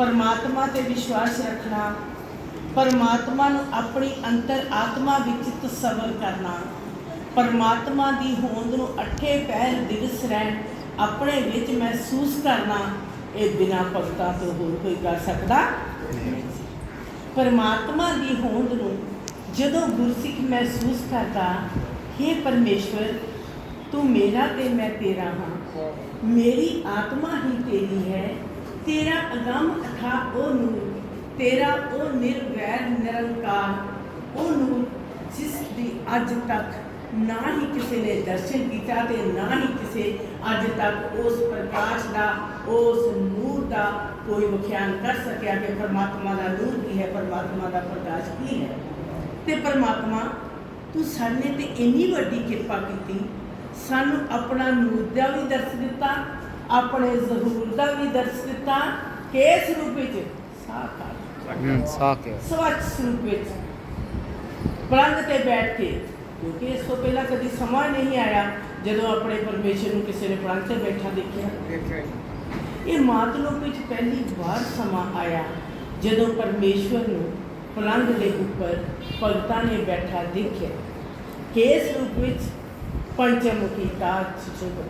ਪਰਮਾਤਮਾ ਤੇ ਵਿਸ਼ਵਾਸ ਰੱਖਣਾ, ਪਰਮਾਤਮਾ ਨੂੰ ਆਪਣੀ ਅੰਤਰ ਆਤਮਾ ਵਿੱਚ ਤਸਵਰ ਕਰਨਾ, ਪਰਮਾਤਮਾ ਦੀ ਹੋਂਦ ਨੂੰ ਅੱਠੇ ਪਹਿਰ ਦਿਵਸ ਰਹਿਣ ਆਪਣੇ ਵਿੱਚ ਮਹਿਸੂਸ ਕਰਨਾ, ਇਹ ਬਿਨਾਂ ਭਗਤਾਂ ਤੋਂ ਹੋਰ ਕੋਈ ਕਰ ਸਕਦਾ ਪਰਮਾਤਮਾ ਦੀ ਹੋਂਦ ਨੂੰ ਜਦੋਂ ਗੁਰਸਿੱਖ ਮਹਿਸੂਸ ਕਰਦਾ हे ਪਰਮੇਸ਼ਵਰ, ਤੂੰ ਮੇਰਾ ਤੇ ਮੈਂ ਤੇਰਾ ਹਾਂ। ਮੇਰੀ ਆਤਮਾ ਹੀ ਤੇਰੀ ਹੈ ਤੇਰਾ ਅਗੰਮ ਅਥਾ ਉਹ ਨੂਰ, ਤੇਰਾ ਉਹ ਨਿਰਵੈਰ ਨਿਰੰਕਾਰ, ਉਹ ਨੂਰ ਜਿਸ ਦੀ ਅੱਜ ਤੱਕ ਨਾ ਹੀ ਕਿਸੇ ਨੇ ਦਰਸ਼ਨ ਕੀਤਾ ਤੇ ਨਾ ਹੀ ਕਿਸੇ ਅੱਜ ਤੱਕ ਉਸ ਪ੍ਰਕਾਸ਼ ਦਾ, ਉਸ ਨੂਰ ਦਾ ਕੋਈ ਵਿਖਿਆਨ ਕਰ ਸਕਿਆ ਕਿ ਪਰਮਾਤਮਾ ਦਾ ਨੂਰ ਕੀ ਹੈ, ਪਰਮਾਤਮਾ ਦਾ ਪ੍ਰਕਾਸ਼ ਕੀ ਹੈ। ਤੇ ਪਰਮਾਤਮਾ, ਤੂੰ ਸਾਡੇ ਤੇ ਇੰਨੀ ਵੱਡੀ ਕਿਰਪਾ ਕੀਤੀ, ਸਾਨੂੰ ਆਪਣਾ ਨੂਰ ਦਾ ਵੀ ਦਰਸ ਦਿੱਤਾ ਆਪਣੇ ਜ਼ਹੂਰ ਦਾ ਵੀ ਦਰਸ ਦਿੱਤਾ ਕਿਸ ਰੂਪ ਵਿੱਚ ਸਾਖਾ ਸਵੱਛ ਸਰੂਪ ਵਿੱਚ ਪਲੰਗ ਤੇ ਬੈਠ ਕੇ ਕਿਉਂਕਿ ਇਸ ਤੋਂ ਪਹਿਲਾਂ ਕਦੀ ਸਮਾਂ ਨਹੀਂ ਆਇਆ ਜਦੋਂ ਆਪਣੇ ਪਰਮੇਸ਼ਰ ਨੂੰ ਕਿਸੇ ਨੇ ਪਲੰਗ ਤੇ ਬੈਠਾ ਦੇਖਿਆ। ਇਹ ਮਾਤਲੋਕ ਵਿੱਚ ਪਹਿਲੀ ਵਾਰ ਸਮਾਂ ਆਇਆ ਜਦੋਂ ਪਰਮੇਸ਼ਵਰ ਨੂੰ ਪਲੰਗ ਦੇ ਉੱਪਰ ਭਗਤਾਂ ਨੇ ਬੈਠਾ ਦੇਖਿਆ। ਕੇਸ ਰੂਪ ਵਿੱਚ ਪੰਚਮੁਖੀ ਦਾ ਸੁਸ਼ੋਭਨ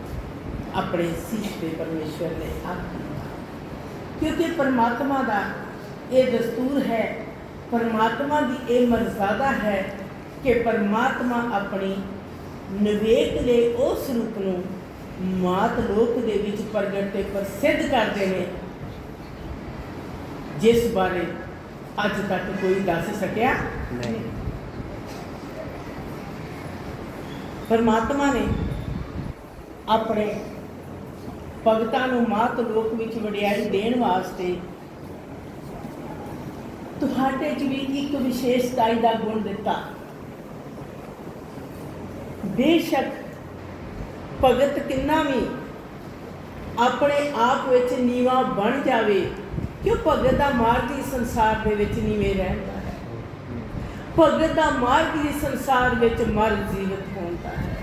ਆਪਣੇ ਸੀਸ ਤੇ ਪਰਮੇਸ਼ਵਰ ਨੇ ਆਖਿਆ ਕਿਉਂਕਿ ਪਰਮਾਤਮਾ ਦਾ ਇਹ ਦਸਤੂਰ ਹੈ ਪਰਮਾਤਮਾ ਦੀ ਇਹ ਮਰਜ਼ਾਦਾ ਹੈ ਕਿ ਪਰਮਾਤਮਾ ਆਪਣੀ ਨਿਵੇਕ ਦੇ ਉਸ ਰੂਪ ਨੂੰ ਮਾਤ ਲੋਕ ਦੇ ਵਿੱਚ ਪ੍ਰਗਟ ਤੇ ਪ੍ਰਸਿੱਧ ਕਰਦੇ ਨੇ ਜਿਸ ਬਾਰੇ ਅੱਜ ਤੱਕ ਕੋਈ ਦੱਸ ਸਕਿਆ ਨਹੀਂ। ਪਰਮਾਤਮਾ ਨੇ ਆਪਣੇ ਭਗਤਾਂ ਨੂੰ ਮਾਤ ਲੋਕ ਵਿੱਚ ਵਡਿਆਈ ਦੇਣ ਵਾਸਤੇ ਤੁਹਾਡੇ 'ਚ ਵੀ ਇੱਕ ਵਿਸ਼ੇਸ਼ਤਾਈ ਦਾ ਗੁਣ ਦਿੱਤਾ। ਬੇਸ਼ੱਕ ਭਗਤ ਕਿੰਨਾ ਵੀ ਆਪਣੇ ਆਪ ਵਿੱਚ ਨੀਵਾ ਬਣ ਜਾਵੇ, ਕਿਉਂ ਭਗਤ ਦਾ ਮਾਰਗ ਹੀ ਸੰਸਾਰ ਦੇ ਵਿੱਚ ਨੀਵੇਂ ਰਹਿੰਦਾ ਹੈ? ਭਗਤ ਦਾ ਮਾਰਗ ਹੀ ਸੰਸਾਰ ਵਿੱਚ ਮਰ ਜੀਵਤ ਹੁੰਦਾ ਹੈ।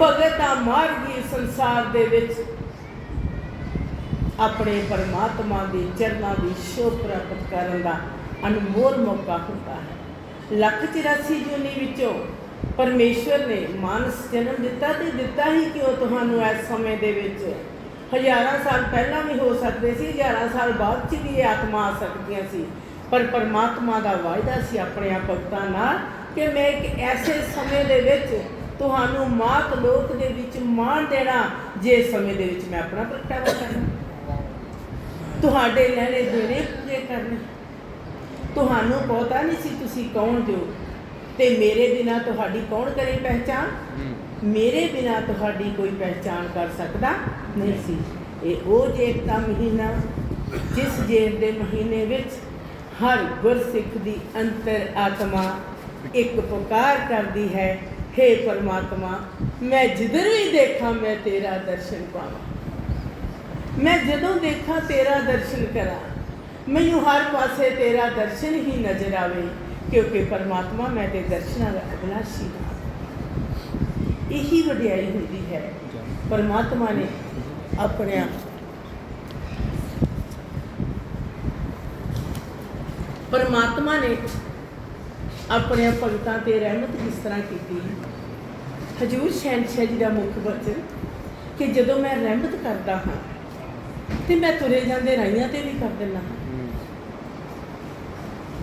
ਭਗਤ ਦਾ ਮਾਰਗ ਹੀ ਸੰਸਾਰ ਦੇ ਵਿੱਚ ਆਪਣੇ ਪਰਮਾਤਮਾ ਦੇ ਚਰਨਾਂ ਦੀ ਸ਼ੋਭ ਪ੍ਰਾਪਤ ਕਰਨ ਦਾ ਅਨਮੋਲ ਮੌਕਾ ਹੁੰਦਾ ਹੈ। ਲੱਖ 84 ਜੁਨੀ ਵਿੱਚੋਂ ਪਰਮੇਸ਼ਵਰ ਨੇ ਮਾਨਸ ਜਨਮ ਦਿੱਤਾ ਤੇ ਦਿੱਤਾ ਹੀ ਕਿਉਂ? ਤੁਹਾਨੂੰ ਇਸ ਸਮੇਂ ਦੇ ਵਿੱਚ ਹਜ਼ਾਰਾਂ ਸਾਲ ਪਹਿਲਾਂ ਵੀ ਹੋ ਸਕਦੇ ਸੀ, ਹਜ਼ਾਰਾਂ ਸਾਲ ਬਾਅਦ ਚ ਵੀ ਇਹ ਆਤਮਾ ਆ ਸਕਦੀਆਂ ਸੀ। ਪਰ ਪਰਮਾਤਮਾ ਦਾ ਵਾਅਦਾ ਸੀ ਆਪਣੇ ਆਪ ਭਗਤਾਂ ਨਾਲ ਕਿ ਮੈਂ ਇੱਕ ਐਸੇ ਸਮੇਂ ਦੇ ਵਿੱਚ ਤੁਹਾਨੂੰ ਮਾਤ ਲੋਕ ਦੇ ਵਿੱਚ ਮਾਣ ਦੇਣਾ, ਜੇ ਸਮੇਂ ਦੇ ਵਿੱਚ ਮੈਂ ਆਪਣਾ ਪ੍ਰਗਟਾਵਾ ਕਰਨਾ ਤੁਹਾਡੇ ਲੈਣੇ ਦੇਣੇ ਪੂਰੇ ਕਰਨੇ। ਤੁਹਾਨੂੰ ਪਤਾ ਨਹੀਂ ਸੀ ਤੁਸੀਂ ਕੌਣ ਜੋ ਤੇ ਮੇਰੇ ਬਿਨਾ ਤੁਹਾਡੀ ਕੌਣ ਕਰੇ ਪਹਿਚਾਨ ਹੂੰ। ਮੇਰੇ ਬਿਨਾ ਤੁਹਾਡੀ ਕੋਈ ਪਹਿਚਾਨ ਕਰ ਸਕਦਾ ਨਹੀਂ ਸੀ। ਇਹ ਉਹ ਜੇਠ ਦਾ ਮਹੀਨਾ ਜਿਸ ਜੇਠ ਦੇ ਮਹੀਨੇ ਵਿੱਚ ਹਰ ਗੁਰਸਿੱਖ ਦੀ ਅੰਤਰ ਆਤਮਾ ਇੱਕ ਪੁਕਾਰ ਕਰਦੀ ਹੈ हे ਪਰਮਾਤਮਾ ਮੈਂ ਜਿੱਧਰ ਵੀ ਦੇਖਾਂ ਮੈਂ ਤੇਰਾ ਦਰਸ਼ਨ ਪਾਵਾਂ। ਮੈਂ ਜਦੋਂ ਦੇਖਾਂ ਤੇਰਾ ਦਰਸ਼ਨ ਕਰਾਂ, ਮੈਨੂੰ ਹਰ ਪਾਸੇ ਤੇਰਾ ਦਰਸ਼ਨ ਹੀ ਨਜ਼ਰ ਆਵੇ, ਕਿਉਂਕਿ ਪਰਮਾਤਮਾ ਮੈਂ ਤੇ ਦਰਸ਼ਨਾਂ ਦਾ ਅਭਿਲਾਸ਼ੀ ਹਾਂ ਇਹੀ ਵਡਿਆਈ ਹੁੰਦੀ ਹੈ। ਪਰਮਾਤਮਾ ਨੇ ਆਪਣਿਆਂ ਪਰਮਾਤਮਾ ਨੇ ਆਪਣੇ ਭਗਤਾਂ ਤੇ ਰਹਿਮਤ ਕਿਸ ਤਰ੍ਹਾਂ ਕੀਤੀ ਹਜੂਰ ਸ਼ਹਿਨशाह ਜੀ ਦਾ ਮੁੱਖ ਬਚਨ ਕਿ ਜਦੋਂ ਮੈਂ ਰਹਿਮਤ ਕਰਦਾ ਹਾਂ ਤੇ ਮੈਂ ਤੁਰੇ ਜਾਂਦੇ ਰਾਈਆਂ ਤੇ ਵੀ ਕਰ ਦਿੰਦਾ। ਹਾਂ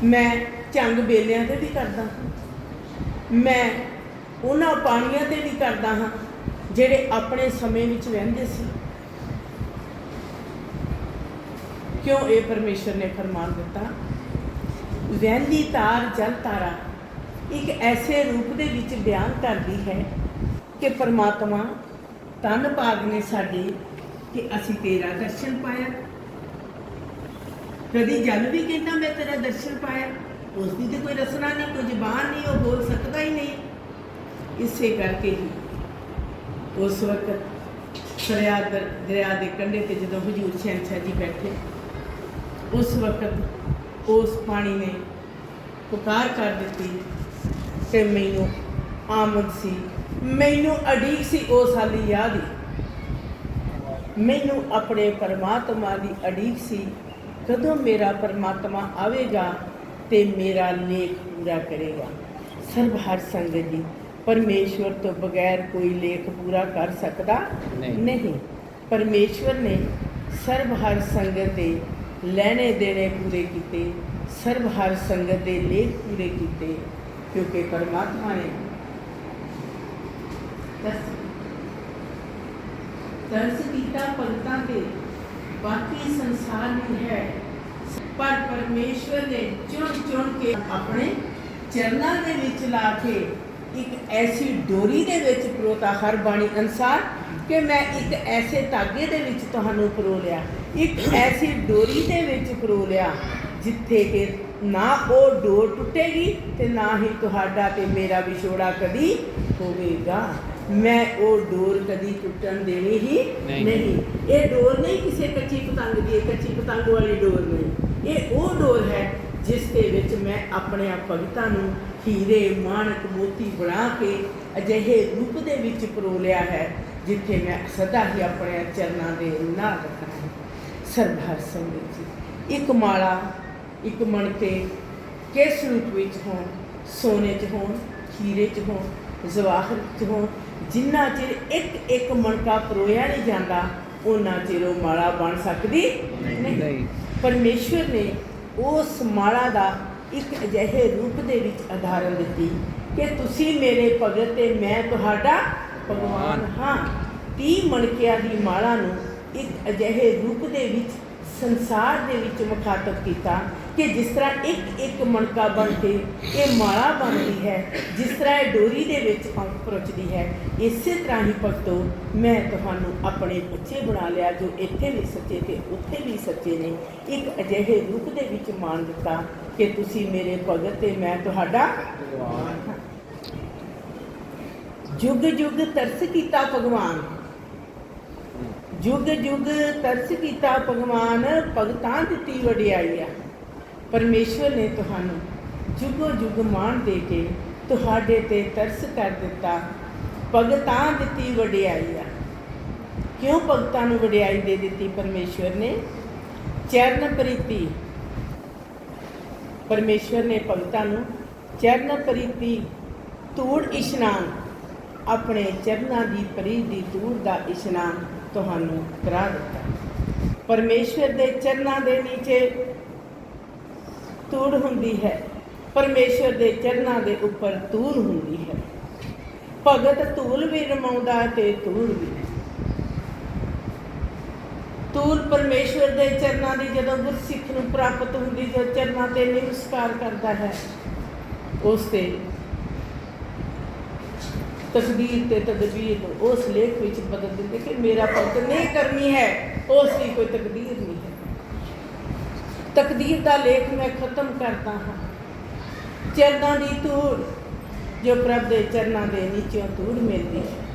ਮੈਂ ਚੰਗ ਬੇਲਿਆਂ ਤੇ ਵੀ ਕਰਦਾ। ਹਾਂ ਮੈਂ ਉਹਨਾਂ ਪਾਣੀਆਂ ਤੇ ਵੀ ਕਰਦਾ ਹਾਂ, ਜਿਹੜੇ ਆਪਣੇ ਸਮੇਂ ਵਿੱਚ ਵਹਿੰਦੇ ਸੀ। ਕਿਉਂ ਇਹ ਪਰਮੇਸ਼ਰ ਨੇ ਫਰਮਾਨ ਦਿੱਤਾ? ਵਹਿੰਦੀ ਤਾਰ, ਜਲ ਤਾਰਾ ਇੱਕ ਐਸੇ ਰੂਪ ਦੇ ਵਿੱਚ ਬਿਆਨ ਕਰਦੀ ਹੈ ਕਿ ਪਰਮਾਤਮਾ ਤਨ ਭਾਗ ਨੇ ਸਾਡੇ ਕਿ ਅਸੀਂ ਤੇਰਾ ਦਰਸ਼ਨ ਪਾਇਆ। ਕਦੀ ਜਲ ਵੀ ਕਹਿੰਦਾ, ਮੈਂ ਤੇਰਾ ਦਰਸ਼ਨ ਪਾਇਆ। ਉਸ ਦੀ ਤੇ ਕੋਈ ਰਸਨਾ ਨਹੀਂ, ਕੋਈ ਜ਼ਬਾਨ ਨਹੀਂ, ਉਹ ਬੋਲ ਸਕਦਾ ਹੀ ਨਹੀਂ। ਇਸੇ ਕਰਕੇ ਹੀ ਉਸ ਵਕਤ ਦਰਿਆ ਦਰਿਆ ਦੇ ਕੰਢੇ ਤੇ ਜਦੋਂ ਹਜੂਰ ਸ਼ਹਿਨशाह ਜੀ ਬੈਠੇ, ਉਸ ਵਕਤ ਉਸ ਪਾਣੀ ਨੇ ਪੁਕਾਰ ਕਰ ਦਿੱਤੀ ਕਿ ਮੈਨੂੰ ਆਮਦ ਸੀ। ਮੈਨੂੰ ਅਡੀਕ ਸੀ, ਉਸ ਹਾਲੀ ਯਾਦ ਹੀ। ਮੈਨੂੰ ਆਪਣੇ ਪਰਮਾਤਮਾ ਦੀ ਅਡੀਕ ਸੀ। ਕਦੋਂ ਮੇਰਾ ਪਰਮਾਤਮਾ ਆਵੇਗਾ ਤੇ ਮੇਰਾ ਲੇਖ ਪੂਰਾ ਕਰੇਗਾ। ਸਰਬ ਹਰ ਸੰਗਤ ਜੀ ਪਰਮੇਸ਼ਵਰ ਤੋਂ ਬਗੈਰ ਕੋਈ ਲੇਖ ਪੂਰਾ ਕਰ ਸਕਦਾ ਨਹੀਂ। ਪਰਮੇਸ਼ਵਰ ਨੇ ਸਰਬ ਹਰ ਸੰਗਤ ਦੇ ਲੈਣੇ ਦੇਣੇ ਪੂਰੇ ਕੀਤੇ ਸਰਬ ਹਰ ਸੰਗਤ ਦੇ ਲੇਖ ਪੂਰੇ ਕੀਤੇ ਕਿਉਂਕਿ ਪਰਮਾਤਮਾ ਨੇ ਤਰਸ ਤਰਸ ਕੀਤਾ ਭਗਤਾਂ ਤੇ, ਬਾਕੀ ਸੰਸਾਰ ਨਹੀਂ ਹੈ। ਪਰ ਪਰਮੇਸ਼ਵਰ ਨੇ ਚੁਣ ਚੁਣ ਕੇ ਆਪਣੇ ਚਰਨਾਂ ਦੇ ਵਿੱਚ ਲਾ ਕੇ ਇੱਕ ਐਸੀ ਡੋਰੀ ਦੇ ਵਿੱਚ ਪਰੋਤਾ ਹਰ ਬਾਣੀ ਅਨਸਾਰ ਕਿ ਮੈਂ ਇੱਕ ਐਸੇ ਧਾਗੇ ਦੇ ਵਿੱਚ ਤੁਹਾਨੂੰ ਪਰੋ ਲਿਆ। ਇੱਕ ਐਸੀ ਡੋਰੀ ਦੇ ਵਿੱਚ ਪਰੋ ਲਿਆ, ਜਿੱਥੇ ਕਿ ਨਾ ਉਹ ਡੋਰ ਟੁੱਟੇਗੀ ਤੇ ਨਾ ਹੀ ਤੁਹਾਡਾ ਤੇ ਮੇਰਾ ਵਿਛੋੜਾ ਕਦੀ ਹੋਵੇਗਾ। ਮੈਂ ਉਹ ਡੋਰ ਕਦੀ ਟੁੱਟਣ ਦੇਣੀ ਹੀ ਨਹੀਂ। ਨਹੀਂ। ਇਹ ਡੋਰ ਨਹੀਂ ਕਿਸੇ ਕੱਚੀ ਪਤੰਗ ਦੀ ਇਹ ਕੱਚੀ ਪਤੰਗ ਵਾਲੀ ਡੋਰ ਨਹੀਂ। ਇਹ ਉਹ ਡੋਰ ਹੈ ਜਿਸ ਦੇ ਵਿੱਚ ਮੈਂ ਆਪਣੇ ਆਪ ਭਗਤਾਂ ਨੂੰ ਹੀਰੇ ਮਾਣਕ ਮੋਤੀ ਬਣਾ ਕੇ ਅਜਿਹੇ ਰੂਪ ਦੇ ਵਿੱਚ ਪਰੋ ਲਿਆ ਹੈ ਜਿੱਥੇ ਮੈਂ ਸਦਾ ਹੀ ਆਪਣੇ ਚਰਨਾਂ ਦੇ ਨਾਲ ਰੱਖਣਾ ਹੈ। ਸਰਦਾਰ ਸੰਗਤ ਜੀ ਇੱਕ ਮਾਲਾ ਇੱਕ ਮਣਕੇ ਕਿਸ ਰੂਪ ਵਿੱਚ ਹੋਣ? ਸੋਨੇ 'ਚ ਹੋਣ ਹੀਰੇ 'ਚ ਹੋਣ ਜਵਾਹਰ 'ਚ ਹੋਣ ਜਿੰਨਾ ਚਿਰ ਇੱਕ ਇੱਕ ਮਣਕਾ ਪਰੋਇਆ ਨਹੀਂ ਜਾਂਦਾ ਉਹਨਾਂ ਚਿਰ ਉਹ ਮਾਲਾ ਬਣ ਸਕਦੀ ਨਹੀਂ। ਪਰਮੇਸ਼ਵਰ ਨੇ ਉਸ ਮਾਲਾ ਦਾ ਇੱਕ ਅਜਿਹੇ ਰੂਪ ਦੇ ਵਿੱਚ ਆਧਾਰਨ ਦਿੱਤੀ ਕਿ ਤੁਸੀਂ ਮੇਰੇ ਭਗਤ ਤੇ ਮੈਂ ਤੁਹਾਡਾ ਭਗਵਾਨ ਹਾਂ। 30 ਮਣਕਿਆਂ ਦੀ ਮਾਲਾ ਨੂੰ ਇੱਕ ਅਜਿਹੇ ਰੂਪ ਦੇ ਵਿੱਚ ਸੰਸਾਰ ਦੇ ਵਿੱਚ ਮੁਖਾਤਬ ਕੀਤਾ ਕਿ ਜਿਸ ਤਰ੍ਹਾਂ ਇੱਕ ਇੱਕ ਮਣਕਾ ਬਣ ਕੇ ਇਹ ਮਾਲਾ ਬਣਦੀ ਹੈ, ਜਿਸ ਤਰ੍ਹਾਂ ਇਹ ਡੋਰੀ ਦੇ ਵਿੱਚ ਪੰਖ ਪਰਚਦੀ ਹੈ, ਇਸੇ ਤਰ੍ਹਾਂ ਹੀ ਭਗਤੋ, ਮੈਂ ਤੁਹਾਨੂੰ ਆਪਣੇ ਬੱਚੇ ਬਣਾ ਲਿਆ ਜੋ ਇੱਥੇ ਵੀ ਸੱਚੇ ਤੇ ਉੱਥੇ ਵੀ ਸੱਚੇ ਨੇ। ਇੱਕ ਅਜਿਹੇ ਰੂਪ ਦੇ ਵਿੱਚ ਮਾਣ ਦਿੱਤਾ ਕਿ ਤੁਸੀਂ ਮੇਰੇ ਭਗਤ ਤੇ ਮੈਂ ਤੁਹਾਡਾ ਜੁਗ ਜੁਗ ਤਰਸ ਕੀਤਾ ਭਗਵਾਨ। ਜੁਗ ਜੁਗ ਤਰਸ ਕੀਤਾ ਭਗਵਾਨ, ਭਗਤਾਂ ਦਿੱਤੀ ਵਡਿਆਈ ਆ ਪਰਮੇਸ਼ਵਰ ਨੇ ਤੁਹਾਨੂੰ ਜੁਗੋ ਜੁਗ ਮਾਣ ਦੇ ਕੇ ਤੁਹਾਡੇ ਤੇ ਤਰਸ ਕਰ ਦਿੱਤਾ। ਭਗਤਾਂ ਦਿੱਤੀ ਵਡਿਆਈ ਆ। ਕਿਉਂ ਭਗਤਾਂ ਨੂੰ ਵਡਿਆਈ ਦੇ ਦਿੱਤੀ ਪਰਮੇਸ਼ਵਰ ਨੇ? ਚਰਨ ਪ੍ਰੀਤੀ। ਪਰਮੇਸ਼ਵਰ ਨੇ ਭਗਤਾਂ ਨੂੰ ਚਰਨ ਪ੍ਰੀਤੀ, ਧੂੜ ਇਸ਼ਨਾਨ, ਆਪਣੇ ਚਰਨਾਂ ਦੀ ਪ੍ਰੀਤ ਦੀ ਧੂੜ ਦਾ ਇਸ਼ਨਾਨ ਤੁਹਾਨੂੰ ਕਰਾ ਦਿੱਤਾ। ਪਰਮੇਸ਼ਵਰ ਦੇ ਚਰਨਾਂ ਦੇ ਨੀਚੇ ਧੂੜ ਹੁੰਦੀ ਹੈ, ਪਰਮੇਸ਼ਵਰ ਦੇ ਚਰਨਾਂ ਦੇ ਉੱਪਰ ਧੂੜ ਹੁੰਦੀ ਹੈ। ਭਗਤ ਤੂਲ ਵੀ ਰਮਾਉਂਦਾ ਤੇ ਧੂੜ ਵੀ। ਤੂਲ ਪਰਮੇਸ਼ਵਰ ਦੇ ਚਰਨਾਂ ਦੀ ਜਦੋਂ ਗੁਰਸਿੱਖ ਨੂੰ ਪ੍ਰਾਪਤ ਹੁੰਦੀ, ਜੋ ਚਰਨਾਂ ਤੇ ਨਮਸਕਾਰ ਕਰਦਾ ਹੈ, ਉਸ ਤੇ ਤਕਦੀਰ ਤੇ ਤਦਬੀਰ ਉਸ ਲੇਖ ਵਿੱਚ ਬਦਲ ਦਿੰਦੇ ਕਿ ਮੇਰਾ ਭਗਤ ਨਹੀਂ ਕਰਨੀ ਹੈ, ਉਸ ਦੀ ਕੋਈ ਤਕਦੀਰ ਨਹੀਂ। ਤਕਦੀਰ ਦਾ ਲੇਖ ਮੈਂ ਖਤਮ ਕਰਦਾ ਹਾਂ। ਚਰਨਾਂ ਦੀ ਧੂੜ ਜੋ ਪ੍ਰਭ ਦੇ ਚਰਨਾਂ ਦੇ ਨੀਚੇ ਧੂੜ ਮਿਲਦੀ ਹੈ।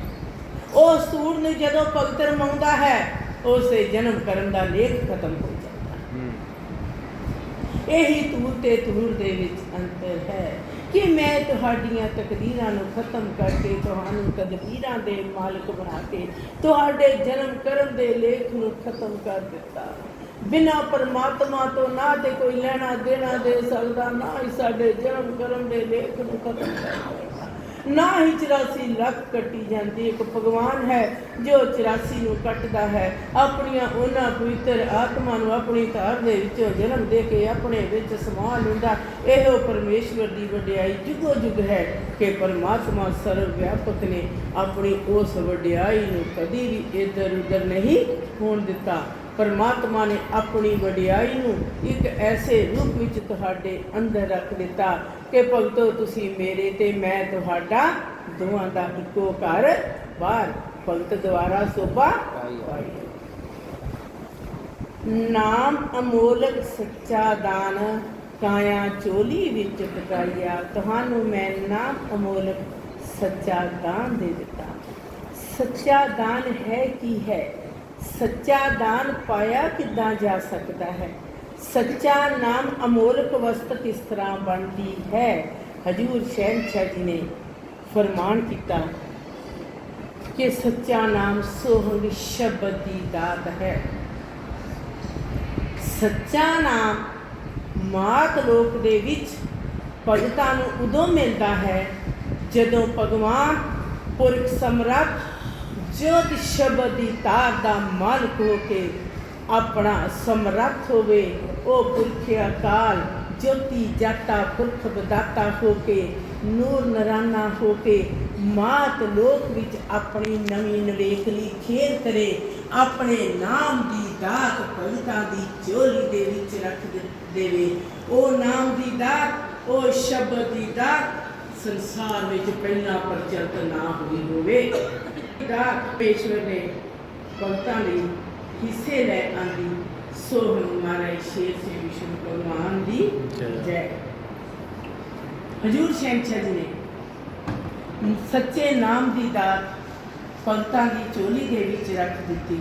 ਉਸ ਧੂੜ ਨੂੰ ਜਦੋਂ ਭਗਤ ਰਮਾਉਂਦਾ ਹੈ ਉਸ ਜਨਮ ਕਰਨ ਦਾ ਲੇਖ ਖਤਮ ਹੋ ਜਾਂਦਾ ਹੈ। ਹੂੰ। ਇਹੀ ਧੂੜ ਤੇ ਧੂੜ ਦੇ ਵਿੱਚ ਅੰਤਰ ਹੈ ਕਿ ਮੈਂ ਤੁਹਾਡੀਆਂ ਤਕਦੀਰਾਂ ਨੂੰ ਖਤਮ ਕਰਕੇ ਤੁਹਾਨੂੰ ਤਦਬੀਰਾਂ ਦੇ ਮਾਲਕ ਬਣਾ ਕੇ ਤੁਹਾਡੇ ਜਨਮ ਕਰਮ ਦੇ ਲੇਖ ਨੂੰ ਖਤਮ ਕਰ ਦਿੱਤਾ। ਬਿਨਾ ਪਰਮਾਤਮਾ ਤੋਂ ਨਾ ਤੇ ਕੋਈ ਲੈਣਾ ਦੇਣਾ ਦੇ ਸਕਦਾ, ਨਾ ਹੀ ਸਾਡੇ ਜਨਮ ਕਰਮ ਦੇ ਲੇਖ ਨੂੰ ਖਤਮ ਕਰ ਸਕਦਾ ਨਾ ਹੀ 84 ਲੱਖ ਕੱਟੀ ਜਾਂਦੀ, ਇੱਕ ਭਗਵਾਨ ਹੈ ਜੋ 84 ਨੂੰ ਕੱਟਦਾ ਹੈ। ਆਪਣੀਆਂ ਉਹਨਾਂ ਪਵਿੱਤਰ ਆਤਮਾ ਨੂੰ ਆਪਣੀ ਧਾਰ ਦੇ ਵਿੱਚੋਂ ਜਨਮ ਦੇ ਕੇ ਆਪਣੇ ਵਿੱਚ ਸਮਾ ਲੈਂਦਾ ਇਹੋ ਪਰਮੇਸ਼ਵਰ ਦੀ ਵਡਿਆਈ ਜੁਗੋ ਜੁਗ ਹੈ ਕਿ ਪਰਮਾਤਮਾ ਸਰਵ ਵਿਆਪਕ ਨੇ ਆਪਣੀ ਉਸ ਵਡਿਆਈ ਨੂੰ ਕਦੀ ਵੀ ਇੱਧਰ ਉੱਧਰ ਨਹੀਂ ਹੋਣ ਦਿੱਤਾ। ਪਰਮਾਤਮਾ ਨੇ ਆਪਣੀ ਵਡਿਆਈ ਨੂੰ ਇੱਕ ਐਸੇ ਰੂਪ ਵਿੱਚ ਤੁਹਾਡੇ ਅੰਦਰ ਰੱਖ ਦਿੱਤਾ ਕਿ ਭਗਤੋ ਤੁਸੀਂ ਮੇਰੇ ਤੇ ਮੈਂ ਤੁਹਾਡਾ ਦੋਵਾਂ ਦਾ ਇੱਕੋ ਘਰ ਬਾਹਰ। ਭਗਤ ਦੁਆਰਾ ਸੋਭਾ ਨਾਮ ਅਮੋਲਕ ਸੱਚਾ ਦਾਨ ਕਾਇਆ ਚੋਲੀ ਵਿੱਚ ਟਕਾਈਆ ਤੁਹਾਨੂੰ ਮੈਂ ਨਾਮ ਅਮੋਲਕ ਸੱਚਾ ਦਾਨ ਦੇ ਦਿੱਤਾ। ਸੱਚਾ ਦਾਨ ਹੈ ਕੀ ਹੈ? ਸੱਚਾ ਦਾਨ ਪਾਇਆ ਕਿੱਦਾਂ ਜਾ ਸਕਦਾ ਹੈ? ਸੱਚਾ ਨਾਮ ਅਮੋਲਕ ਵਸਤ ਕਿਸ ਤਰ੍ਹਾਂ ਬਣਦੀ ਹੈ? ਹਜੂਰ ਸ਼ਹਿਨशाह ਜੀ ਨੇ ਫਰਮਾਨ ਕੀਤਾ ਕਿ ਸੱਚਾ ਨਾਮ ਸੋਹਣ ਸ਼ਬਦ ਦੀ ਦਾਤ ਹੈ। ਸੱਚਾ ਨਾਮ ਮਾਤ ਲੋਕ ਦੇ ਵਿੱਚ ਭਗਤਾਂ ਨੂੰ ਉਦੋਂ ਮਿਲਦਾ ਹੈ ਜਦੋਂ ਭਗਵਾਨ ਪੁਰਖ ਸਮਰੱਥ ਜੋਤ ਸ਼ਬਦ ਦੀ ਤਾਰ ਦਾ ਮਾਲਕ ਹੋ ਕੇ ਆਪਣਾ ਸਮਰੱਥ ਹੋਵੇ, ਉਹ ਪੁਰਖ ਅਕਾਲ, ਜੋਤੀ ਜਾਤਾ, ਪੁਰਖ ਬਦਾਤਾ ਹੋ ਕੇ, ਨੂਰ ਨਰਾਨਾ ਹੋ ਕੇ, ਮਾਤ ਲੋਕ ਵਿੱਚ ਆਪਣੀ ਨਵੀਂ ਨਵੇਕਲੀ ਖੇਲ ਕਰੇ, ਆਪਣੇ ਨਾਮ ਦੀ ਦਾਤ ਭਗਤਾਂ ਦੀ ਝੋਲੀ ਦੇ ਵਿੱਚ ਰੱਖ ਦੇਵੇ। ਉਹ ਨਾਮ ਦੀ ਦਾਤ, ਉਹ ਸ਼ਬਦ ਦੀ ਦਾਤ, ਸੰਸਾਰ ਵਿੱਚ ਪਹਿਲਾਂ ਪ੍ਰਚਲਿਤ ਨਾ ਹੋਈ ਹੋਵੇ। ਦਾ ਪੇਸ਼ਵਰ ਨੇ ਭਗਤਾਂ ਲਈ ਹਿੱਸੇ ਲੈ ਆਂਦੀ। ਸੋ ਹਮਾਰਾ ਸ਼ੇਰ ਸੇ ਵਿਸ਼ਨੂੰ ਭਗਵਾਨ ਦੀ ਜੈ। ਹਜੂਰ ਸ਼ੈਂਸ਼ਾ ਜੀ ਨੇ ਸੱਚੇ ਨਾਮ ਦੀ ਦਾਤ ਭਗਤਾਂ ਦੀ ਚੋਲੀ ਦੇ ਵਿੱਚ ਰੱਖ ਦਿੱਤੀ।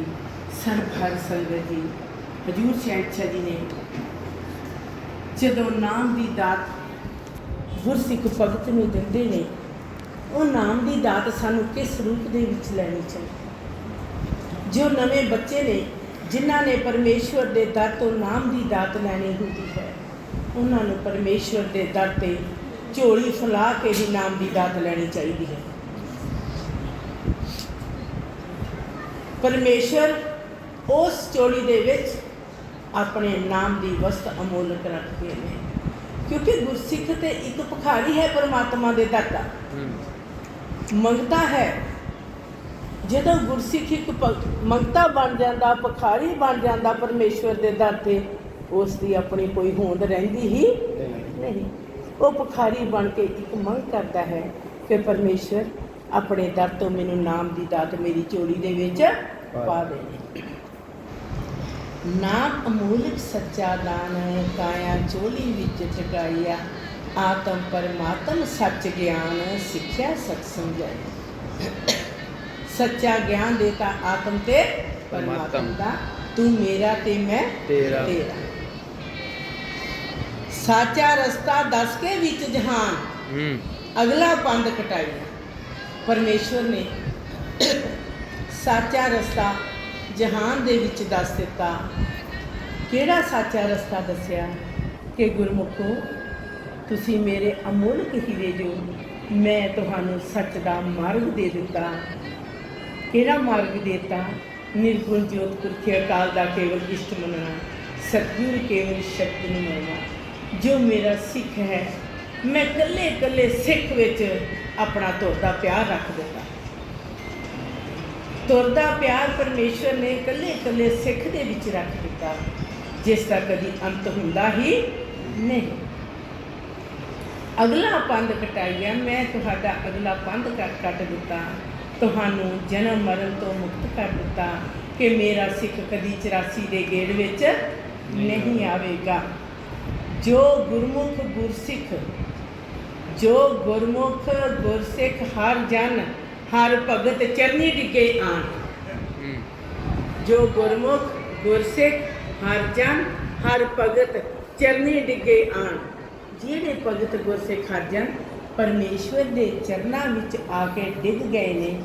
ਸਰਬ ਹਰ ਸੰਗਤ ਜੀ ਹਜੂਰ ਸ਼ੈਂਸ਼ਾ ਜੀ ਨੇ ਜਦੋਂ ਨਾਮ ਦੀ ਦਾਤ ਗੁਰਸਿੱਖ ਭਗਤ ਨੂੰ ਦਿੰਦੇ ਨੇ ਉਹ ਨਾਮ ਦੀ ਦਾਤ ਸਾਨੂੰ ਕਿਸ ਰੂਪ ਦੇ ਵਿੱਚ ਲੈਣੀ ਚਾਹੀਦੀ? ਜੋ ਨਵੇਂ ਬੱਚੇ ਨੇ, ਜਿਨ੍ਹਾਂ ਨੇ ਪਰਮੇਸ਼ਵਰ ਦੇ ਦਰ ਤੋਂ ਨਾਮ ਦੀ ਦਾਤ ਲੈਣੀ ਹੁੰਦੀ ਹੈ, ਉਹਨਾਂ ਨੂੰ ਪਰਮੇਸ਼ਵਰ ਦੇ ਦਰ ਤੇ ਝੋਲੀ ਫੁਲਾ ਕੇ ਹੀ ਨਾਮ ਦੀ ਦਾਤ ਲੈਣੀ ਚਾਹੀਦੀ ਹੈ। ਪਰਮੇਸ਼ਵਰ ਉਸ ਝੋਲੀ ਦੇ ਵਿੱਚ ਆਪਣੇ ਨਾਮ ਦੀ ਵਸਤ ਅਮੋਲਕ ਰੱਖਦੇ ਨੇ, ਕਿਉਂਕਿ ਗੁਰਸਿੱਖ ਤੇ ਇੱਕ ਭਿਖਾਰੀ ਹੈ ਪਰਮਾਤਮਾ ਦੇ ਦਰ ਦਾ। ਮੰਗਤਾ ਹੈ। ਜਦੋਂ ਗੁਰਸਿੱਖ ਇੱਕ ਮੰਗਤਾ ਬਣ ਜਾਂਦਾ, ਭਿਖਾਰੀ ਬਣ ਜਾਂਦਾ ਪਰਮੇਸ਼ਵਰ ਦੇ ਦਰ ਤੇ ਉਸ ਦੀ ਆਪਣੀ ਕੋਈ ਹੋਂਦ ਰਹਿੰਦੀ ਹੀ ਨਹੀਂ। ਉਹ ਭਿਖਾਰੀ ਬਣ ਕੇ ਇੱਕ ਮੰਗ ਕਰਦਾ ਹੈ ਕਿ ਪਰਮੇਸ਼ਵਰ ਆਪਣੇ ਦਰ ਤੋਂ ਮੈਨੂੰ ਨਾਮ ਦੀ ਦਾਤ ਮੇਰੀ ਚੋਲੀ ਦੇ ਵਿੱਚ ਪਾ ਦੇ। ਨਾਮ ਅਮੂਲਕ ਸੱਚਾ ਦਾਨ ਕਾਇਆ ਚੋਲੀ ਵਿੱਚ ਟਿਕਾਈਆ ਆਤਮ ਪਰਮਾਤਮ ਸੱਚ ਗਿਆਨ ਸਿੱਖਿਆ ਸਤ ਸਮਝਾਈ ਸੱਚਾ ਗਿਆਨ ਦੇਤਾ ਆਤਮ ਤੇ ਪਰਮਾਤਮ ਪਰਮਾਤਮ। ਦਾ ਤੂੰ ਮੇਰਾ ਤੇ ਮੈਂ ਤੇਰਾ। ਸਾਚਾ ਰਸਤਾ ਦੱਸ ਕੇ ਵਿੱਚ ਜਹਾਨ ਹੂੰ ਅਗਲਾ ਪੰਧ ਕਟਾਈਆ ਪਰਮੇਸ਼ਵਰ ਨੇ ਸਾਚਾ ਰਸਤਾ ਜਹਾਨ ਦੇ ਵਿੱਚ ਦੱਸ ਦਿੱਤਾ ਕਿਹੜਾ ਸਾਚਾ ਰਸਤਾ ਦੱਸਿਆ ਕਿ ਗੁਰਮੁਖੋ ਤੁਸੀਂ ਮੇਰੇ ਅਮੁੱਲਕ ਹੀਰੇ ਜੋ ਮੈਂ ਤੁਹਾਨੂੰ ਸੱਚ ਦਾ ਮਾਰਗ ਦੇ ਦਿੱਤਾ। ਕਿਹੜਾ ਮਾਰਗ ਦਿੱਤਾ? ਨਿਰਗੁਣ ਜੋਤ ਪੁਰਖ ਅਕਾਲ ਦਾ ਕੇਵਲ ਇਸ਼ਟ ਮੰਨਣਾ, ਸਤਿਗੁਰ ਕੇਵਲ ਸ਼ਬਦ ਨੂੰ ਮੰਨਣਾ। ਜੋ ਮੇਰਾ ਸਿੱਖ ਹੈ, ਮੈਂ ਇਕੱਲੇ ਇਕੱਲੇ ਸਿੱਖ ਵਿੱਚ ਆਪਣਾ ਤੁਰਦਾ ਪਿਆਰ ਰੱਖ ਦਿੱਤਾ। ਤੁਰਦਾ ਪਿਆਰ ਪਰਮੇਸ਼ਵਰ ਨੇ ਇਕੱਲੇ ਇਕੱਲੇ ਸਿੱਖ ਦੇ ਵਿੱਚ ਰੱਖ ਦਿੱਤਾ, ਜਿਸ ਦਾ ਕਦੀ ਅੰਤ ਹੁੰਦਾ ਹੀ ਨਹੀਂ। ਅਗਲਾ ਪੰਧ ਕਟਾਈਆ ਮੈਂ ਤੁਹਾਡਾ ਅਗਲਾ ਪੰਧ ਕੱਟ ਕੱਟ ਦਿੱਤਾ। ਤੁਹਾਨੂੰ ਜਨਮ ਮਰਨ ਤੋਂ ਮੁਕਤ ਕਰ ਦਿੱਤਾ ਕਿ ਮੇਰਾ ਸਿੱਖ ਕਦੀ 84 ਦੇ ਗੇੜ ਵਿੱਚ ਨਹੀਂ ਆਵੇਗਾ। ਜੋ ਗੁਰਮੁਖ ਗੁਰਸਿੱਖ ਜੋ ਗੁਰਮੁਖ ਗੁਰਸਿੱਖ ਹਰ ਜਨ ਹਰ ਭਗਤ ਚਰਨੀ ਡਿੱਗੇ ਆਣ। ਜੋ ਗੁਰਮੁਖ ਗੁਰਸਿੱਖ ਹਰ ਜਨ ਹਰ ਭਗਤ ਚਰਨੀ ਡਿੱਗੇ ਆਣ। ਜਿਹੜੇ ਭਗਤ ਗੁਰਸਿੱਖ ਹਰ ਜਨ ਪਰਮੇਸ਼ਵਰ ਦੇ ਚਰਨਾਂ ਵਿੱਚ ਆ ਕੇ ਡਿੱਗ ਗਏ ਨੇ।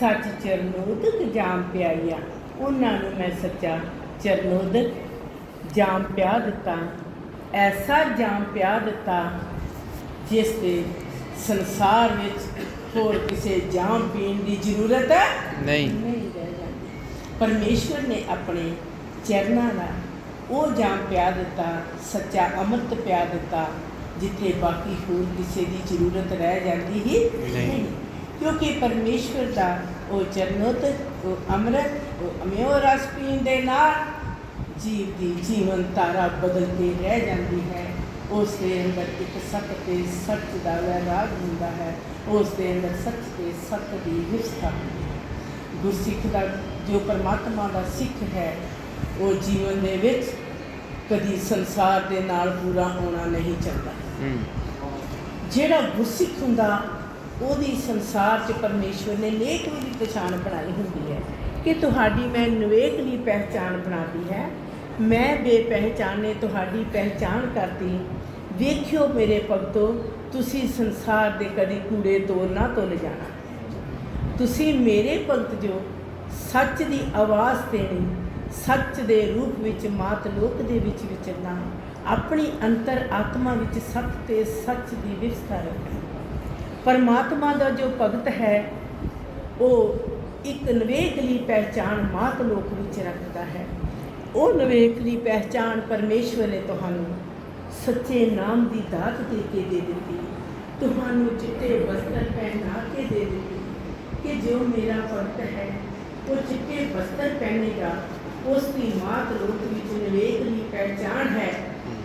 ਸੱਚ ਚਰਨੋਦਕ ਜਾਮ ਪਿਆਈਆ। ਉਹਨਾਂ ਨੂੰ ਮੈਂ ਸੱਚਾ ਚਰਨੋਦਕ ਜਾਮ ਪਿਆ ਦਿੱਤਾ। ਐਸਾ ਜਾਮ ਪਿਆ ਦਿੱਤਾ ਜਿਸ ਦੇ ਸੰਸਾਰ ਵਿੱਚ ਹੋਰ ਕਿਸੇ ਜਾਮ ਪੀਣ ਦੀ ਜ਼ਰੂਰਤ ਨਹੀਂ। ਨਹੀਂ ਰਹਿ ਜਾਂਦੀ। ਪਰਮੇਸ਼ਵਰ ਨੇ ਆਪਣੇ ਚਰਨਾਂ ਦਾ ਉਹ ਜਾਮ ਪਿਆ ਦਿੱਤਾ ਸੱਚਾ ਅੰਮ੍ਰਿਤ ਪਿਆ ਦਿੱਤਾ ਜਿੱਥੇ ਬਾਕੀ ਹੋਰ ਕਿਸੇ ਦੀ ਜ਼ਰੂਰਤ ਰਹਿ ਜਾਂਦੀ ਹੀ ਨਹੀਂ। ਕਿਉਂਕਿ ਪਰਮੇਸ਼ਵਰ ਦਾ ਉਹ ਚਰਨੋਤ ਉਹ ਅੰਮ੍ਰਿਤ ਉਹ ਅਮਿਓ ਰਸ ਪੀਣ ਦੇ ਨਾਲ ਜੀਵ ਦੀ ਜੀਵਨ ਧਾਰਾ ਬਦਲ ਕੇ ਰਹਿ ਜਾਂਦੀ ਹੈ। ਉਸ ਦੇ ਅੰਦਰ ਇੱਕ ਸਤ ਤੇ ਸੱਚ ਦਾ ਵੈਰਾਗ ਹੁੰਦਾ ਹੈ। ਉਸ ਦੇ ਅੰਦਰ ਸੱਚ ਤੇ ਸਤ ਦੀ ਵਿਵਸਥਾ ਹੁੰਦੀ ਹੈ। ਗੁਰਸਿੱਖ ਦਾ ਜੋ ਪਰਮਾਤਮਾ ਦਾ ਸਿੱਖ ਹੈ ਉਹ ਜੀਵਨ ਦੇ ਵਿੱਚ ਕਦੀ ਸੰਸਾਰ ਦੇ ਨਾਲ ਪੂਰਾ ਹੋਣਾ ਨਹੀਂ ਚਾਹੁੰਦਾ। ਜਿਹੜਾ ਗੁਰਸਿੱਖ ਹੁੰਦਾ ਉਹਦੀ ਸੰਸਾਰ 'ਚ ਪਰਮੇਸ਼ਵਰ ਨੇ ਨੇਕਵੀ ਦੀ ਪਛਾਣ ਬਣਾਈ ਹੁੰਦੀ ਹੈ ਕਿ ਤੁਹਾਡੀ ਮੈਂ ਨਿਵੇਕਲੀ ਪਹਿਚਾਣ ਬਣਾਤੀ ਹੈ ਮੈਂ ਬੇਪਹਿਚਾਨ ਨੇ ਤੁਹਾਡੀ ਪਹਿਚਾਣ ਕਰਤੀ। ਵੇਖਿਓ ਮੇਰੇ ਭਗਤੋ ਤੁਸੀਂ ਸੰਸਾਰ ਦੇ ਕਦੀ ਕੂੜੇ ਤੋੜ ਨਾ ਤੁਲ ਜਾਣਾ। ਤੁਸੀਂ ਮੇਰੇ ਭਗਤ ਜੋ ਸੱਚ ਦੀ ਆਵਾਜ਼ ਦੇਣੀ ਸੱਚ ਦੇ ਰੂਪ ਵਿੱਚ, ਮਾਤ ਲੋਕ ਦੇ ਵਿੱਚ ਵਿਚਰਨਾ ਆਪਣੀ ਅੰਤਰ ਆਤਮਾ ਵਿੱਚ ਸੱਚ ਤੇ ਸੱਚ ਦੀ ਵਿਵਸਥਾ ਰੱਖਣੀ ਪਰਮਾਤਮਾ ਦਾ ਜੋ ਭਗਤ ਹੈ, ਉਹ ਇੱਕ ਨਵੇਕਲੀ ਪਹਿਚਾਣ ਮਾਤ ਲੋਕ ਵਿੱਚ ਰੱਖਦਾ ਹੈ। ਉਹ ਨਵੇਕਲੀ ਪਹਿਚਾਣ ਪਰਮੇਸ਼ਵਰ ਨੇ ਤੁਹਾਨੂੰ ਸੱਚੇ ਨਾਮ ਦੀ ਦਾਤ ਦੇ ਕੇ ਦੇ ਦਿੱਤੀ। ਤੁਹਾਨੂੰ ਚਿੱਟੇ ਵਸਤਰ ਪਹਿਨਾ ਕੇ ਦੇ ਦਿੱਤੀ ਕਿ ਜੋ ਮੇਰਾ ਭਗਤ ਹੈ, ਉਹ ਚਿੱਟੇ ਵਸਤਰ ਪਹਿਨੇਗਾ। ਉਸ ਦੀ ਮਾਤ ਲੋਕ ਵਿੱਚ ਨਵੇਕਲੀ ਪਹਿਚਾਣ ਹੈ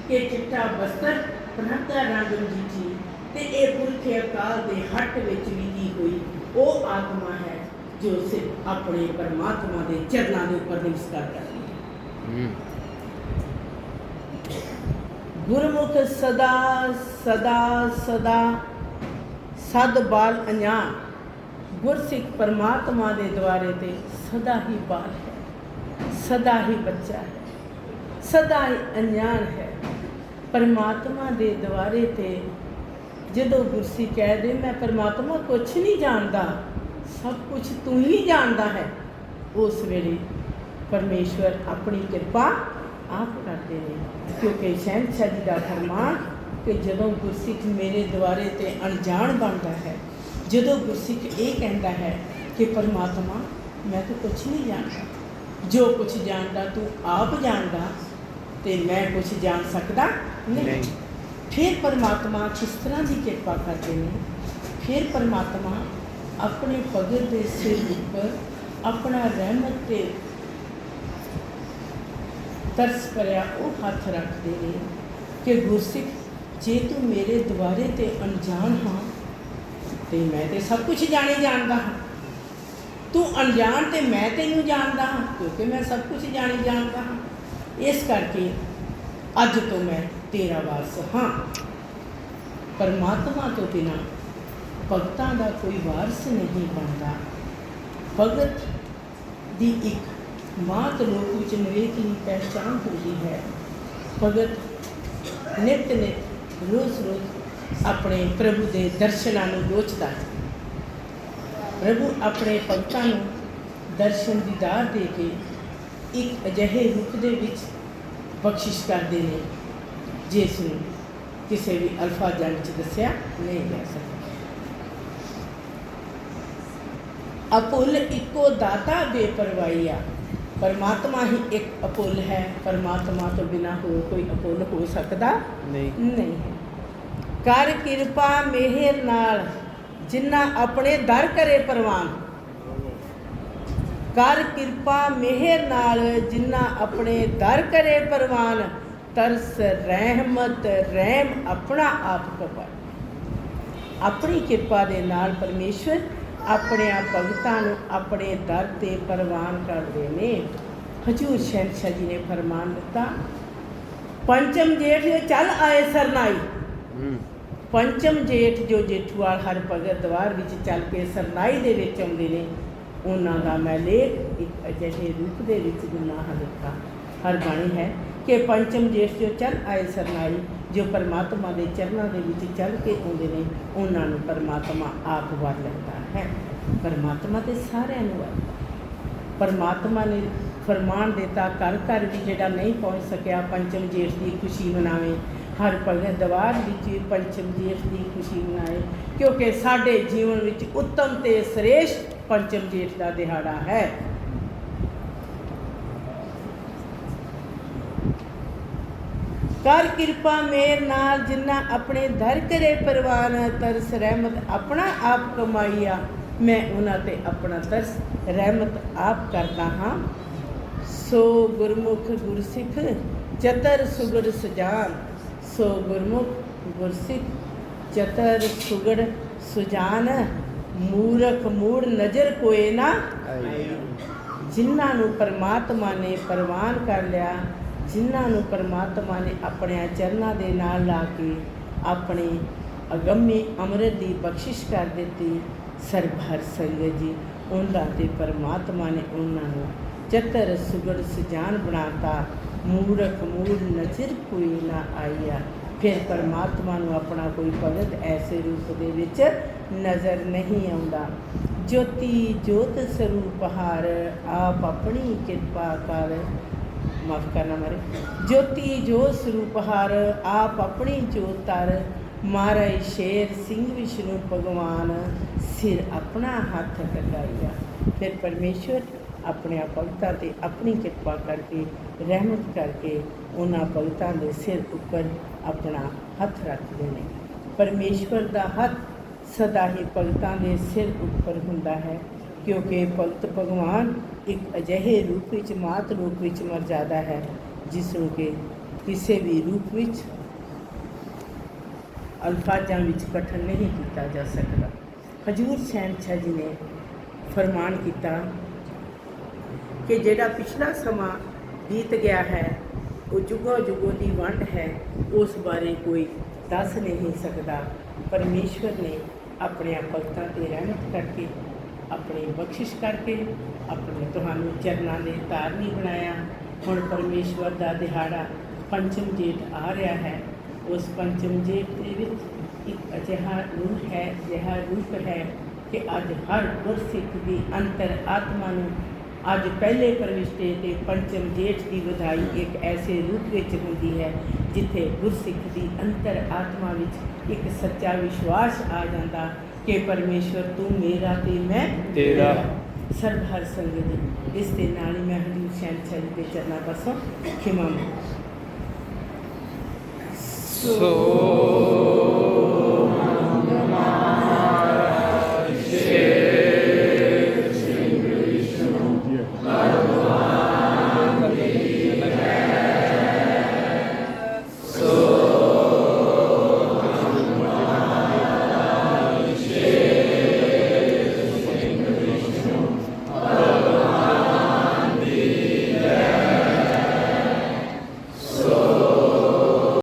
ਕਿ ਚਿੱਟਾ ਵਸਤਰ ਪ੍ਰਭ ਦਾ ਰੰਗ ਜੀਤੀ ਤੇ ਇਹ ਪੁਰਖੇ ਅਕਾਲ ਦੇ ਹੱਟ ਵਿੱਚ ਵਿਧੀ ਹੋਈ ਉਹ ਆਤਮਾ ਹੈ ਜੋ ਸਿਰਫ ਆਪਣੇ ਪਰਮਾਤਮਾ ਦੇ ਚਰਨਾਂ ਦੇ ਉੱਪਰ ਨਮਸਕਾਰ ਕਰਦੀ ਹੈ। ਗੁਰਮੁਖ ਸਦਾ ਸਦਾ ਸਦਾ ਸਦ ਬਾਲ ਅਨਿਆਨ ਗੁਰਸਿੱਖ ਪਰਮਾਤਮਾ ਦੇ ਦੁਆਰੇ ਤੇ ਸਦਾ ਹੀ ਬਾਲ ਹੈ। ਸਦਾ ਹੀ ਬੱਚਾ ਹੈ, ਸਦਾ ਹੀ ਅਣਜਾਣ ਹੈ। ਪਰਮਾਤਮਾ ਦੇ ਦੁਆਰੇ ਤੇ ਜਦੋਂ ਗੁਰਸਿੱਖ ਕਹਿ ਦੇ, ਮੈਂ ਪਰਮਾਤਮਾ ਕੁਛ ਨਹੀਂ ਜਾਣਦਾ, ਸਭ ਕੁਝ ਤੂੰ ਹੀ ਜਾਣਦਾ ਹੈ। ਉਸ ਵੇਲੇ ਪਰਮੇਸ਼ਵਰ ਆਪਣੀ ਕਿਰਪਾ ਆਪ ਕਰਦੇ ਨੇ, ਕਿਉਂਕਿ ਸ਼ਹਿਨशाह ਜੀ ਦਾ ਫਰਮਾਨ ਕਿ ਜਦੋਂ ਗੁਰਸਿੱਖ ਮੇਰੇ ਦੁਆਰੇ ਤੇ ਅਣਜਾਣ ਬਣਦਾ ਹੈ, ਜਦੋਂ ਗੁਰਸਿੱਖ ਇਹ ਕਹਿੰਦਾ ਹੈ ਕਿ ਪਰਮਾਤਮਾ, ਮੈਂ ਤਾਂ ਕੁਝ ਨਹੀਂ ਜਾਣਦਾ। ਜੋ ਕੁਝ ਜਾਣਦਾ ਤੂੰ ਆਪ ਜਾਣਦਾ ਤੇ ਮੈਂ ਕੁਝ ਜਾਣ ਸਕਦਾ ਨਹੀਂ। ਫਿਰ ਪਰਮਾਤਮਾ ਕਿਸ ਤਰ੍ਹਾਂ ਦੀ ਕਿਰਪਾ ਕਰਦੇ ਨੇ? ਫਿਰ ਪਰਮਾਤਮਾ ਆਪਣੇ ਭਗਤ ਦੇ ਸਿਰ ਉੱਪਰ ਆਪਣਾ ਰਹਿਮਤ ਤੇ ਤਰਸ ਭਰਿਆ ਉਹ ਹੱਥ ਰੱਖਦੇ ਨੇ ਕਿ ਗੁਰਸਿੱਖ ਜੇ ਤੂੰ ਮੇਰੇ ਦੁਆਰੇ ਤੇ ਅਣਜਾਣ ਹਾਂ ਤੇ ਮੈਂ ਤੇ ਸਭ ਕੁਝ ਜਾਣੇ ਜਾਣਦਾ ਹਾਂ। ਤੂੰ ਅਣਜਾਣ ਤੇ ਮੈਂ ਤੈਨੂੰ ਜਾਣਦਾ ਹਾਂ, ਕਿਉਂਕਿ ਮੈਂ ਸਭ ਕੁਝ ਜਾਣੀ ਜਾਣਦਾ ਹਾਂ। ਇਸ ਕਰਕੇ ਅੱਜ ਤੋਂ ਮੈਂ ਤੇਰਾ ਵਾਰਸ ਹਾਂ। ਪਰਮਾਤਮਾ ਤੋਂ ਬਿਨਾ ਭਗਤਾਂ ਦਾ ਕੋਈ ਵਾਰਸ ਨਹੀਂ ਬਣਦਾ। ਭਗਤ ਦੀ ਇੱਕ ਮਾਤ ਲੋਕ ਵਿੱਚ ਨਵੇਕ ਦੀ ਪਹਿਚਾਨ ਹੁੰਦੀ ਹੈ। ਭਗਤ ਨਿਤ ਨਿਤ ਰੋਜ਼ ਰੋਜ਼ ਆਪਣੇ ਪ੍ਰਭੂ ਦੇ ਦਰਸ਼ਨਾਂ ਨੂੰ ਲੋਚਦਾ ਹੈ। ਪ੍ਰਭੂ ਆਪਣੇ ਭਗਤਾਂ ਨੂੰ ਦਰਸ਼ਨ ਦੀਦਾਰ ਦੇ ਕੇ ਇੱਕ ਅਜਿਹੇ ਰੂਪ ਦੇ ਵਿੱਚ ਬਖਸ਼ਿਸ਼ ਕਰਦੇ ਨੇ। ਜਿਸ ਨੂੰ ਕਿਸੇ ਵੀ ਅਲਫਾਜ਼ਾਂ ਵਿੱਚ ਦੱਸਿਆ ਨਹੀਂ ਜਾ ਸਕਦਾ। ਅਪੁੱਲ ਇੱਕੋ ਦਾਤਾ ਬੇਪਰਵਾਹੀਆ ਪਰਮਾਤਮਾ ਹੀ ਇੱਕ ਅਪੁੱਲ ਹੈ। ਪਰਮਾਤਮਾ ਤੋਂ ਬਿਨਾ ਹੋਰ ਕੋਈ ਅਪੁੱਲ ਹੋ ਸਕਦਾ ਨਹੀਂ। ਨਹੀਂ। ਕਰ ਕਿਰਪਾ ਮਿਹਰ ਨਾਲ ਜਿਨ੍ਹਾਂ ਆਪਣੇ ਦਰ ਕਰੇ ਪ੍ਰਵਾਨ। ਕਰ ਕਿਰਪਾ ਮਿਹਰ ਨਾਲ ਜਿਨ੍ਹਾਂ ਆਪਣੇ ਦਰ ਕਰੇ ਪ੍ਰਵਾਨ, ਤਰਸ ਰਹਿਮਤ ਰਹਿਮ ਆਪਣਾ ਆਪ ਕਪਾ। ਆਪਣੀ ਕਿਰਪਾ ਦੇ ਨਾਲ ਪਰਮੇਸ਼ਵਰ ਆਪਣੇ ਆਪ ਭਗਤਾਂ ਨੂੰ ਆਪਣੇ ਦਰ ਤੇ ਪ੍ਰਵਾਨ ਕਰਦੇ ਨੇ। ਹਜੂਰ ਸ਼ਹਿਨशाह ਜੀ ਨੇ ਫਰਮਾਨ ਦਿੱਤਾ, ਪੰਚਮ ਜੇਠ, ਚੱਲ ਆਏ ਸਰਨਾਈ। ਪੰਚਮ ਜੇਠ ਜੋ ਜੇਠੂਵਾਲ ਹਰ ਭਗਤ ਦਵਾਰ ਵਿੱਚ ਚੱਲ ਕੇ ਸਰਨਾਈ ਦੇ ਵਿੱਚ ਆਉਂਦੇ ਨੇ, ਉਹਨਾਂ ਦਾ ਮੈਂ ਲੇਖ ਇੱਕ ਅਜਿਹੇ ਰੂਪ ਦੇ ਵਿੱਚ ਗੁਨਾਹ ਦਿੱਤਾ ਹਰ ਬਾਣੀ ਹੈ ਕਿ ਪੰਚਮ ਜੇਠ ਜੋ ਚੱਲ ਆਏ ਸਰਨਾਈ, ਜੋ ਪਰਮਾਤਮਾ ਦੇ ਚਰਨਾਂ ਦੇ ਵਿੱਚ ਚੱਲ ਕੇ ਆਉਂਦੇ ਨੇ, ਉਹਨਾਂ ਨੂੰ ਪਰਮਾਤਮਾ ਆਪ ਵਰ ਲੈਂਦਾ ਹੈ। ਪਰਮਾਤਮਾ ਤੇ ਸਾਰਿਆਂ ਨੂੰ ਵਰ ਪਰਮਾਤਮਾ ਨੇ ਫਰਮਾਨ ਦਿੱਤਾ ਘਰ ਘਰ ਵੀ ਜਿਹੜਾ ਨਹੀਂ ਪਹੁੰਚ ਸਕਿਆ, ਪੰਚਮ ਜੇਠ ਦੀ ਖੁਸ਼ੀ ਮਨਾਵੇ। ਹਰ ਭਗਤ ਦਵਾਰ ਵਿੱਚ ਪੰਚਮ ਜੇਠ ਦੀ ਖੁਸ਼ੀ ਮਨਾਏ, ਕਿਉਂਕਿ ਸਾਡੇ ਜੀਵਨ ਵਿੱਚ ਉੱਤਮ ਤੇ ਸ੍ਰੇਸ਼ਟ ਪੰਚਮ ਜੇਠ ਦਾ ਦਿਹਾੜਾ ਹੈ। ਕਰ ਕਿਰਪਾ ਮੇਰ ਨਾਲ ਜਿੰਨਾ ਆਪਣੇ ਦਰ ਕਰੇ ਪਰਵਾਨ ਤਰਸ ਰਹਿਮਤ ਆਪਣਾ ਆਪ ਕਮਾਈਆ, ਮੈਂ ਉਹਨਾਂ ਤੇ ਆਪਣਾ ਤਰਸ ਰਹਿਮਤ ਆਪ ਕਰਦਾ ਹਾਂ। ਸੋ ਗੁਰਮੁਖ ਗੁਰਸਿੱਖ ਚਤਰ ਸੁਗੜ ਸਜਾਨ। ਸੋ ਗੁਰਮੁਖ ਗੁਰਸਿੱਖ ਚਤਰ ਸੁਗੜ ਸੁਜਾਨ, ਮੂਰਖ ਮੂੜ ਨਜ਼ਰ ਕੋਏ ਨਾ। ਜਿਨ੍ਹਾਂ ਨੂੰ ਪਰਮਾਤਮਾ ਨੇ ਪ੍ਰਵਾਨ ਕਰ ਲਿਆ, ਜਿਨ੍ਹਾਂ ਨੂੰ ਪਰਮਾਤਮਾ ਨੇ ਆਪਣੇ ਚਰਨਾਂ ਦੇ ਨਾਲ ਲਾ ਕੇ ਆਪਣੇ ਅਗੰਮੀ ਅੰਮ੍ਰਿਤ ਦੀ ਬਖਸ਼ਿਸ਼ ਕਰ ਦਿੱਤੀ, ਸਰਬਹਰ ਸੰਗਤ ਜੀ ਉਹਨਾਂ ਤੇ ਪਰਮਾਤਮਾ ਨੇ ਉਹਨਾਂ ਨੂੰ ਚਤਰ ਸੁਗੜ ਸੁਜਾਨ ਬਣਾਤਾ। ਮੂਰਖ ਮੂੜ ਨਜ਼ਰ ਕੋਈ ਨਾ ਆਇਆ। ਫਿਰ ਪਰਮਾਤਮਾ ਨੂੰ ਆਪਣਾ ਕੋਈ ਭਗਤ ਐਸੇ ਰੂਪ ਦੇ ਵਿੱਚ ਨਜ਼ਰ ਨਹੀਂ ਆਉਂਦਾ। ਜੋਤੀ ਜੋਤ ਸਰੂਪ ਹਾਰ, ਆਪ ਆਪਣੀ ਕਿਰਪਾ ਕਰ। ਮਾਫ ਕਰਨਾ ਮਾਰੇ। ਜੋਤੀ ਜੋਤ ਸਰੂਪ ਹਾਰ, ਆਪ ਆਪਣੀ ਜੋਤ ਤਰ ਮਹਾਰਾਜ ਸ਼ੇਰ ਸਿੰਘ ਵਿਸ਼ਨੂੰ ਭਗਵਾਨ, ਸਿਰ ਆਪਣਾ ਹੱਥ ਟਕਾਈਆ ਫਿਰ ਪਰਮੇਸ਼ਵਰ ਆਪਣੇ ਭਗਤਾਂ ਤੇ ਆਪਣੀ ਕਿਰਪਾ ਕਰਕੇ, ਰਹਿਮਤ ਕਰਕੇ ਉਹਨਾਂ ਭਗਤਾਂ ਦੇ ਸਿਰ ਉੱਪਰ ਆਪਣਾ ਹੱਥ ਰੱਖਦੇ ਨੇ। ਪਰਮੇਸ਼ਵਰ ਦਾ ਹੱਥ ਸਦਾ ਹੀ ਭਗਤਾਂ ਦੇ ਸਿਰ ਉੱਪਰ ਹੁੰਦਾ ਹੈ, ਕਿਉਂਕਿ ਭਗਤ ਭਗਵਾਨ ਇੱਕ ਅਜਿਹੇ ਰੂਪ ਵਿੱਚ, ਮਾਤ ਰੂਪ ਵਿੱਚ ਮਰਜ਼ਾਦਾ ਹੈ, ਜਿਸ ਨੂੰ ਕਿ ਕਿਸੇ ਵੀ ਰੂਪ ਵਿੱਚ ਅਲਫਾਜ਼ਾਂ ਵਿੱਚ ਕਠਨ ਨਹੀਂ ਕੀਤਾ ਜਾ ਸਕਦਾ। ਹਜੂਰ ਸ਼ਹਿਨशाह ਜੀ ਨੇ ਫਰਮਾਨ ਕੀਤਾ ਕਿ ਜਿਹੜਾ ਪਿਛਲਾ ਸਮਾਂ ਬੀਤ ਗਿਆ ਹੈ, ਉਹ ਜੁਗੋ ਜੁਗੋ ਦੀ ਵੰਡ ਹੈ, ਉਸ ਬਾਰੇ ਕੋਈ ਦੱਸ ਨਹੀਂ ਸਕਦਾ। ਪਰਮੇਸ਼ਵਰ ਨੇ ਆਪਣੇ ਭਗਤਾਂ ਤੇ ਰਹਿਮਤ ਕਰਕੇ, ਆਪਣੀ ਬਖਸ਼ਿਸ਼ ਕਰਕੇ, ਆਪਣੇ ਤੁਹਾਨੂੰ ਚਰਨਾਂ ਦੇ ਧਾਰਨੀ ਬਣਾਇਆ। ਹੁਣ ਪਰਮੇਸ਼ਵਰ ਦਾ ਦਿਹਾੜਾ ਪੰਚਮ ਜੇਠ ਆ ਰਿਹਾ ਹੈ। ਉਸ ਪੰਚਮ ਜੇਠ ਦੇ ਵਿੱਚ ਇੱਕ ਅਜਿਹਾ ਰੂਹ ਹੈ, ਅਜਿਹਾ ਰੂਪ ਹੈ ਕਿ ਅੱਜ ਹਰ ਗੁਰਸਿੱਖ ਦੀ ਅੰਤਰ ਆਤਮਾ ਨੂੰ ਅੱਜ ਪਹਿਲੇ ਪਰਵਿਸ਼ਤੇ ਤੇ ਪੰਚਮ ਜੇਠ ਦੀ ਵਧਾਈ ਇੱਕ ਐਸੇ ਰੂਪ ਵਿੱਚ ਹੁੰਦੀ ਹੈ ਜਿੱਥੇ ਗੁਰਸਿੱਖ ਦੀ ਅੰਤਰ ਆਤਮਾ ਵਿੱਚ ਇੱਕ ਸੱਚਾ ਵਿਸ਼ਵਾਸ ਆ ਜਾਂਦਾ ਕਿ ਪਰਮੇਸ਼ਵਰ ਤੂੰ ਮੇਰਾ ਤੇ ਮੈਂ ਤੇਰਾ। ਸਰਬ ਹਰ ਸੰਗਤ ਇਸ ਦੇ ਨਾਲ ਹੀ ਮੈਂ ਹਜੂਰ ਸ਼ਹਿਨशाह ਜੀ ਦੇ ਚਰਨਾਂ ਪਾਸੋਂ ਖਿਮਾ ਸੋ